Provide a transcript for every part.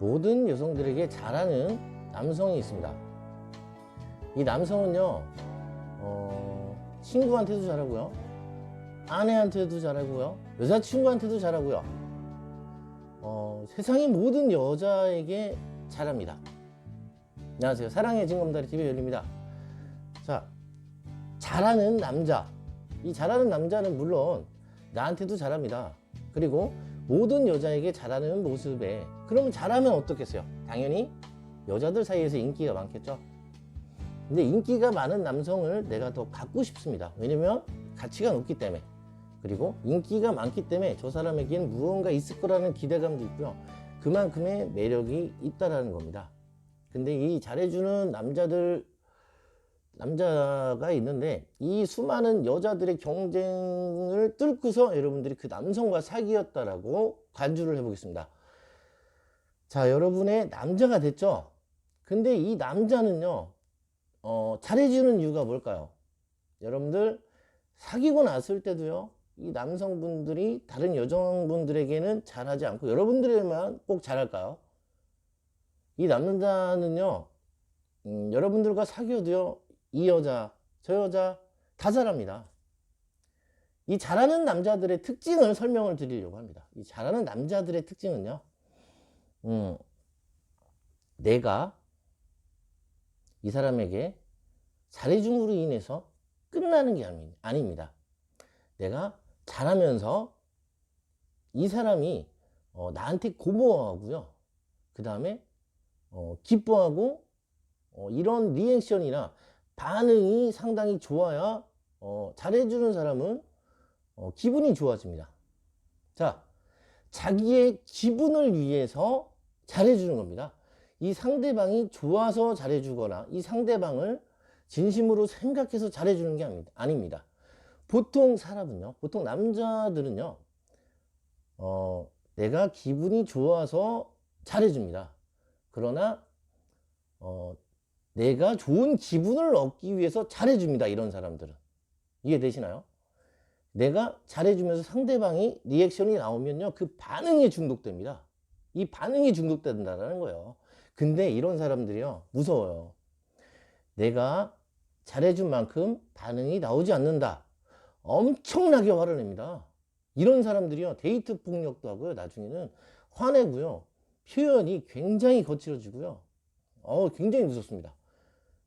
모든 여성들에게 잘하는 남성이 있습니다. 이 남성은요, 어, 친구한테도 잘하고요, 아내한테도 잘하고요, 여자친구한테도 잘하고요, 어, 세상의 모든 여자에게 잘합니다. 안녕하세요. 사랑의 징검다리 TV 열립니다. 자, 잘하는 남자. 이 잘하는 남자는 물론 나한테도 잘합니다. 그리고 모든 여자에게 잘하는 모습에 그러면 잘하면 어떻겠어요? 당연히 여자들 사이에서 인기가 많겠죠. 근데 인기가 많은 남성을 내가 더 갖고 싶습니다. 왜냐면 가치가 높기 때문에. 그리고 인기가 많기 때문에 저 사람에겐 무언가 있을 거라는 기대감도 있고요. 그만큼의 매력이 있다라는 겁니다. 근데 이 잘해주는 남자들 남자가 있는데 이 수많은 여자들의 경쟁을 뚫고서 여러분들이 그 남성과 사귀었다라고 간주를 해보겠습니다. 자, 여러분의 남자가 됐죠? 근데 이 남자는요, 어, 잘해주는 이유가 뭘까요? 여러분들 사귀고 났을 때도요, 이 남성분들이 다른 여성분들에게는 잘하지 않고 여러분들에게만 꼭 잘할까요? 이 남자는요, 음, 여러분들과 사귀어도요, 이 여자, 저 여자 다 잘합니다. 이 잘하는 남자들의 특징을 설명을 드리려고 합니다. 이 잘하는 남자들의 특징은요, 음, 내가 이 사람에게 잘해줌으로 인해서 끝나는 게 아니- 아닙니다. 내가 잘하면서 이 사람이 어, 나한테 고마워하고요. 그 다음에 어, 기뻐하고 어, 이런 리액션이나 반응이 상당히 좋아야 어, 잘해주는 사람은 어, 기분이 좋아집니다. 자, 자기의 기분을 위해서 잘해주는 겁니다. 이 상대방이 좋아서 잘해주거나 이 상대방을 진심으로 생각해서 잘해주는 게 아닙니다. 아닙니다. 보통 사람은요, 보통 남자들은요, 어, 내가 기분이 좋아서 잘해줍니다. 그러나, 어, 내가 좋은 기분을 얻기 위해서 잘해줍니다. 이런 사람들은. 이해되시나요? 내가 잘해주면서 상대방이 리액션이 나오면요, 그 반응에 중독됩니다. 이 반응이 중독된다는 거예요. 근데 이런 사람들이요, 무서워요. 내가 잘해준 만큼 반응이 나오지 않는다. 엄청나게 화를 냅니다. 이런 사람들이요, 데이트 폭력도 하고요, 나중에는 화내고요, 표현이 굉장히 거칠어지고요, 어, 굉장히 무섭습니다.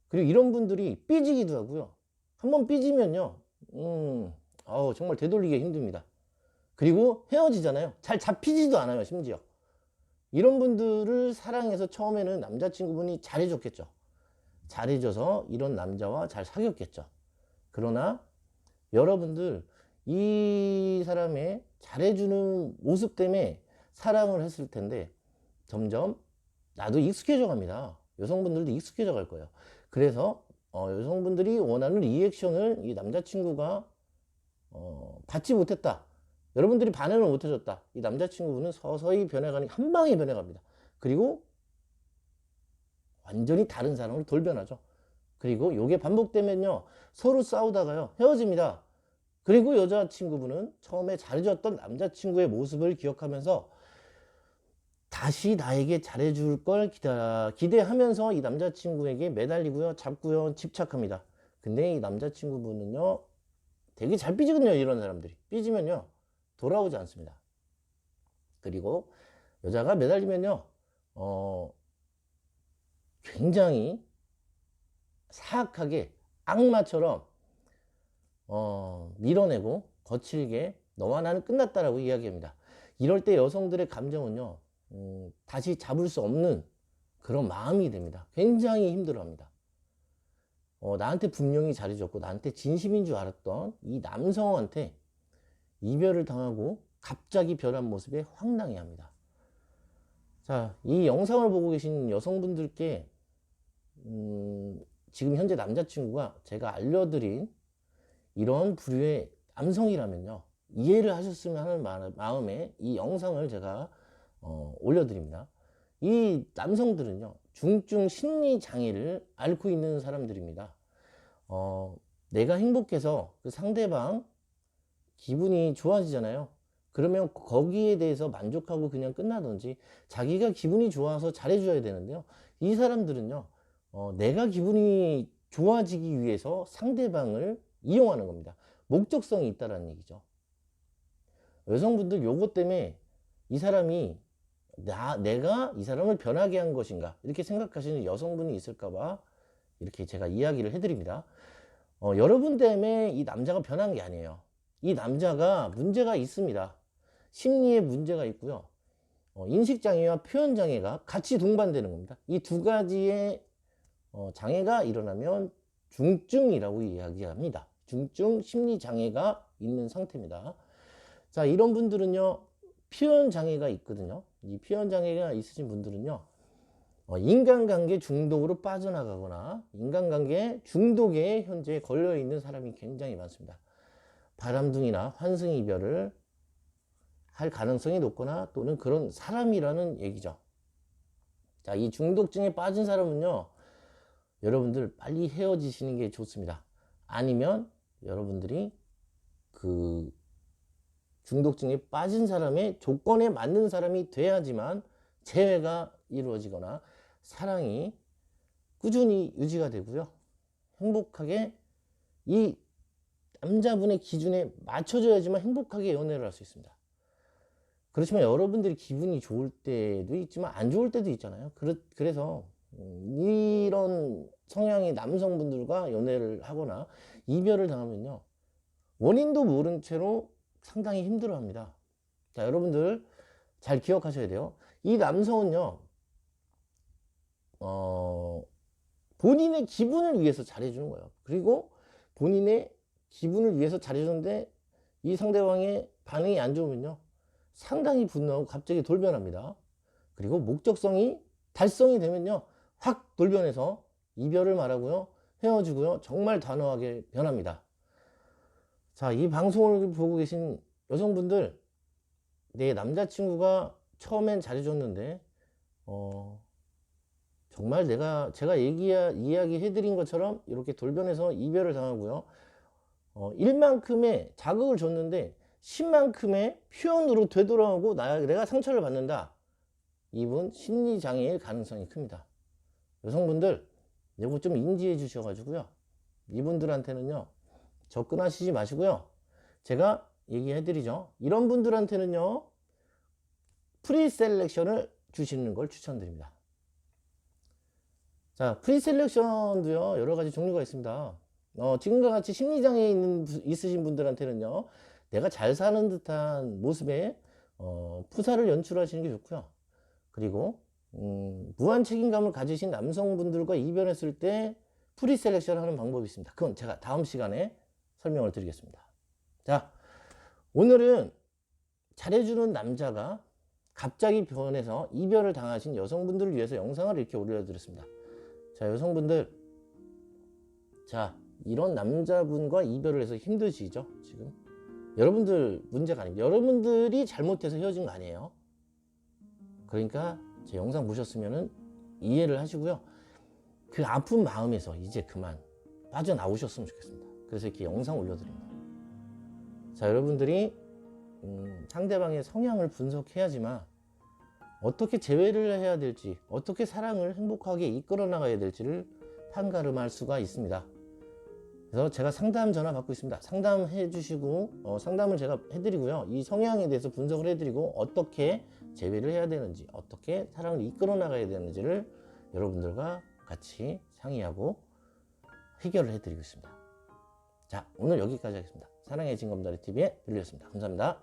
그리고 이런 분들이 삐지기도 하고요. 한번 삐지면요, 음, 어우, 정말 되돌리기 힘듭니다. 그리고 헤어지잖아요. 잘 잡히지도 않아요, 심지어. 이런 분들을 사랑해서 처음에는 남자친구분이 잘해줬겠죠. 잘해줘서 이런 남자와 잘 사귀었겠죠. 그러나 여러분들 이 사람의 잘해주는 모습 때문에 사랑을 했을 텐데 점점 나도 익숙해져 갑니다. 여성분들도 익숙해져 갈 거예요. 그래서 어, 여성분들이 원하는 리액션을 이 남자친구가 어, 받지 못했다. 여러분들이 반응을 못 해줬다. 이 남자친구분은 서서히 변해가는 한 방에 변해갑니다. 그리고 완전히 다른 사람으로 돌변하죠. 그리고 요게 반복되면요. 서로 싸우다가요. 헤어집니다. 그리고 여자친구분은 처음에 잘해줬던 남자친구의 모습을 기억하면서 다시 나에게 잘해줄 걸 기다, 기대하면서 이 남자친구에게 매달리고요. 잡고요. 집착합니다. 근데 이 남자친구분은요. 되게 잘 삐지거든요. 이런 사람들이. 삐지면요. 돌아오지 않습니다. 그리고 여자가 매달리면요. 어, 굉장히 사악하게 악마처럼 어, 밀어내고 거칠게 너와 나는 끝났다라고 이야기합니다. 이럴 때 여성들의 감정은요, 음, 다시 잡을 수 없는 그런 마음이 됩니다. 굉장히 힘들어합니다. 어, 나한테 분명히 잘해줬고 나한테 진심인 줄 알았던 이 남성한테 이별을 당하고 갑자기 변한 모습에 황당해합니다. 자, 이 영상을 보고 계신 여성분들께 음, 지금 현재 남자친구가 제가 알려드린 이런 부류의 남성이라면요 이해를 하셨으면 하는 마- 마음에 이 영상을 제가 어, 올려드립니다. 이 남성들은요 중증 심리 장애를 앓고 있는 사람들입니다. 어, 내가 행복해서 그 상대방 기분이 좋아지잖아요. 그러면 거기에 대해서 만족하고 그냥 끝나든지 자기가 기분이 좋아서 잘해줘야 되는데요. 이 사람들은요, 어, 내가 기분이 좋아지기 위해서 상대방을 이용하는 겁니다. 목적성이 있다라는 얘기죠. 여성분들 요것 때문에 이 사람이 나, 내가 이 사람을 변하게 한 것인가 이렇게 생각하시는 여성분이 있을까봐 이렇게 제가 이야기를 해드립니다. 어, 여러분 때문에 이 남자가 변한 게 아니에요. 이 남자가 문제가 있습니다. 심리에 문제가 있고요. 어, 인식장애와 표현장애가 같이 동반되는 겁니다. 이 두 가지의 어, 장애가 일어나면 중증이라고 이야기합니다. 중증 심리장애가 있는 상태입니다. 자, 이런 분들은요, 표현장애가 있거든요. 이 표현장애가 있으신 분들은요, 어, 인간관계 중독으로 빠져나가거나 인간관계 중독에 현재 걸려 있는 사람이 굉장히 많습니다. 바람둥이나 환승 이별을 할 가능성이 높거나 또는 그런 사람이라는 얘기죠. 자, 이 중독증에 빠진 사람은요, 여러분들 빨리 헤어지시는 게 좋습니다. 아니면 여러분들이 그 중독증에 빠진 사람의 조건에 맞는 사람이 돼야지만 재회가 이루어지거나 사랑이 꾸준히 유지가 되고요. 행복하게 이 남자분의 기준에 맞춰져야지만 행복하게 연애를 할 수 있습니다. 그렇지만 여러분들이 기분이 좋을 때도 있지만 안 좋을 때도 있잖아요. 그래, 그래서 음, 이런 성향의 남성분들과 연애를 하거나 이별을 당하면요. 원인도 모른 채로 상당히 힘들어 합니다. 자, 여러분들 잘 기억하셔야 돼요. 이 남성은요, 어, 본인의 기분을 위해서 잘해주는 거예요. 그리고 본인의 기분을 위해서 잘해주는데 이 상대방의 반응이 안 좋으면요, 상당히 분노하고 갑자기 돌변합니다. 그리고 목적성이 달성이 되면요, 확 돌변해서 이별을 말하고요, 헤어지고요, 정말 단호하게 변합니다. 자, 이 방송을 보고 계신 여성분들, 내 남자친구가 처음엔 잘해줬는데, 어, 정말 내가, 제가 얘기, 이야기 해드린 것처럼 이렇게 돌변해서 이별을 당하고요. 어, 1만큼의 자극을 줬는데, 10만큼의 표현으로 되돌아오고 나, 내가 상처를 받는다. 이분 심리장애일 가능성이 큽니다. 여성분들, 이거 좀 인지해 주셔가지고요. 이분들한테는요, 접근하시지 마시고요. 제가 얘기해 드리죠. 이런 분들한테는요, 프리 셀렉션을 주시는 걸 추천드립니다. 자, 프리 셀렉션도요, 여러 가지 종류가 있습니다. 어, 지금과 같이 심리장애 있는, 있으신 분들한테는요, 내가 잘 사는 듯한 모습에, 어, 푸사를 연출하시는 게 좋고요. 그리고, 음, 무한 책임감을 가지신 남성분들과 이별했을 때 프리 셀렉션 하는 방법이 있습니다. 그건 제가 다음 시간에 설명을 드리겠습니다. 자, 오늘은 잘해주는 남자가 갑자기 변해서 이별을 당하신 여성분들을 위해서 영상을 이렇게 올려드렸습니다. 자, 여성분들. 자, 이런 남자분과 이별을 해서 힘드시죠? 지금? 여러분들 문제가 아닙니다. 여러분들이 잘못해서 헤어진 거 아니에요. 그러니까 제 영상 보셨으면 이해를 하시고요. 그 아픈 마음에서 이제 그만 빠져나오셨으면 좋겠습니다. 그래서 이렇게 영상 올려드립니다. 자, 여러분들이 음, 상대방의 성향을 분석해야지만 어떻게 재회를 해야 될지, 어떻게 사랑을 행복하게 이끌어 나가야 될지를 판가름할 수가 있습니다. 그래서 제가 상담 전화 받고 있습니다. 상담해 주시고, 어, 상담을 제가 해드리고요. 이 성향에 대해서 분석을 해드리고, 어떻게 재회를 해야 되는지, 어떻게 사랑을 이끌어 나가야 되는지를 여러분들과 같이 상의하고 해결을 해드리고 있습니다. 자, 오늘 여기까지 하겠습니다. 사랑의 진검다리 TV의 빌리였습니다. 감사합니다.